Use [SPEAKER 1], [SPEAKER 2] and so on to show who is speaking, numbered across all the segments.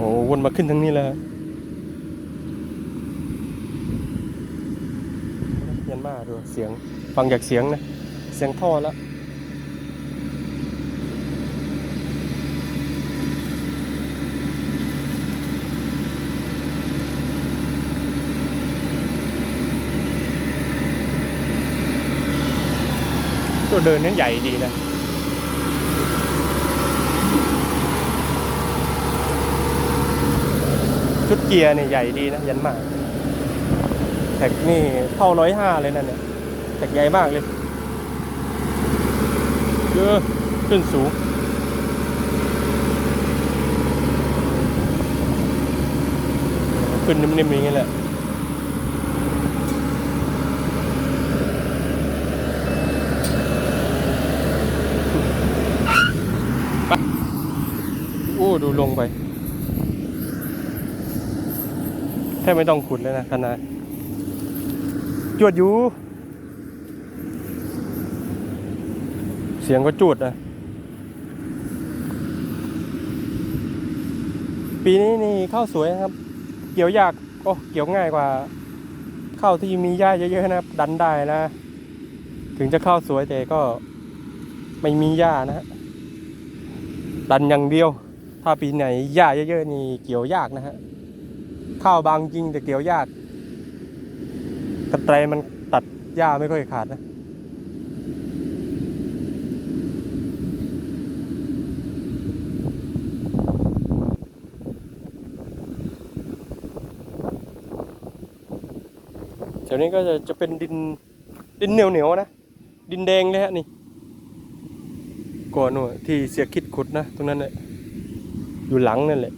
[SPEAKER 1] โอ้วนมาขึ้นทางนี้แล้วฮะเย็นมากดูเสียงฟังจากเสียงนะ เสียงท่อแล้วตัวเดินนั้นใหญ่ดีนะ ชุดเกียร์เนี่ยใหญ่ดีนะยันมากแท็กนี่เท่าร้อยห้าเลยนั่นเนี่ยแท็กใหญ่มากเลยเยอะขึ้นสูงขึ้นนิ่มๆอย่างนี้แหละโอ้ ดูลงไป แค่ไม่ต้องขุดเลยนะคณะจวดอยู่ เสียงก็จวดนะปีนี้นี่ข้าวสวยนะครับ เกี่ยวยากโอ้เกี่ยวง่ายกว่าข้าวที่มีหญ้าเยอะๆนะครับ ดันได้นะ ถึงจะข้าวสวยแต่ก็ไม่มีหญ้านะฮะดันอย่างเดียว ถ้าปีไหนหญ้าเยอะๆนี่เกี่ยวยากนะฮะ ข้าวบางจริงแต่เกี่ยวยากกระแตรมันตัดหญ้าไม่ค่อยขาดนะแถวนี้ก็จะจะเป็นดินดินเหนียวเหนียวนะ ดินแดงเลยฮะนี่ก่อนหนู่ที่เสียคิดขุดนะ ตรงนั้นแหละอยู่หลังนั่นแหละ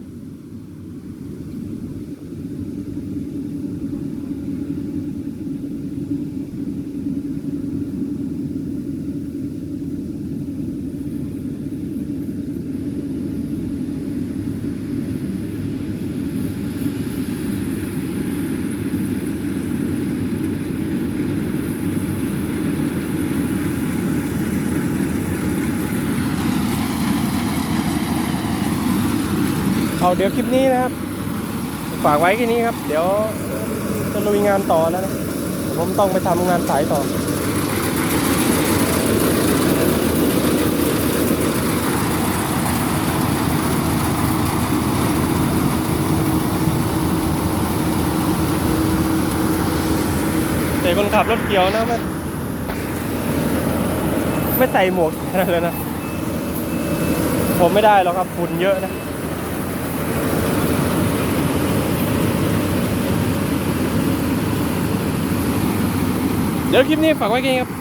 [SPEAKER 1] เอาเดี๋ยวคลิปนี้นะครับ ฝากไว้แค่นี้ครับ เดี๋ยวจะลุยงานต่อแล้วนะผมต้องไปทำงานสายต่อแต่คนขับรถเกี่ยวนะไม่ไม่ใส่หมวกอะไรเลยนะ ผมไม่ได้หรอกครับฝุ่นเยอะนะ เดี๋ยวคลิปนี้ฝากไว้กันครับ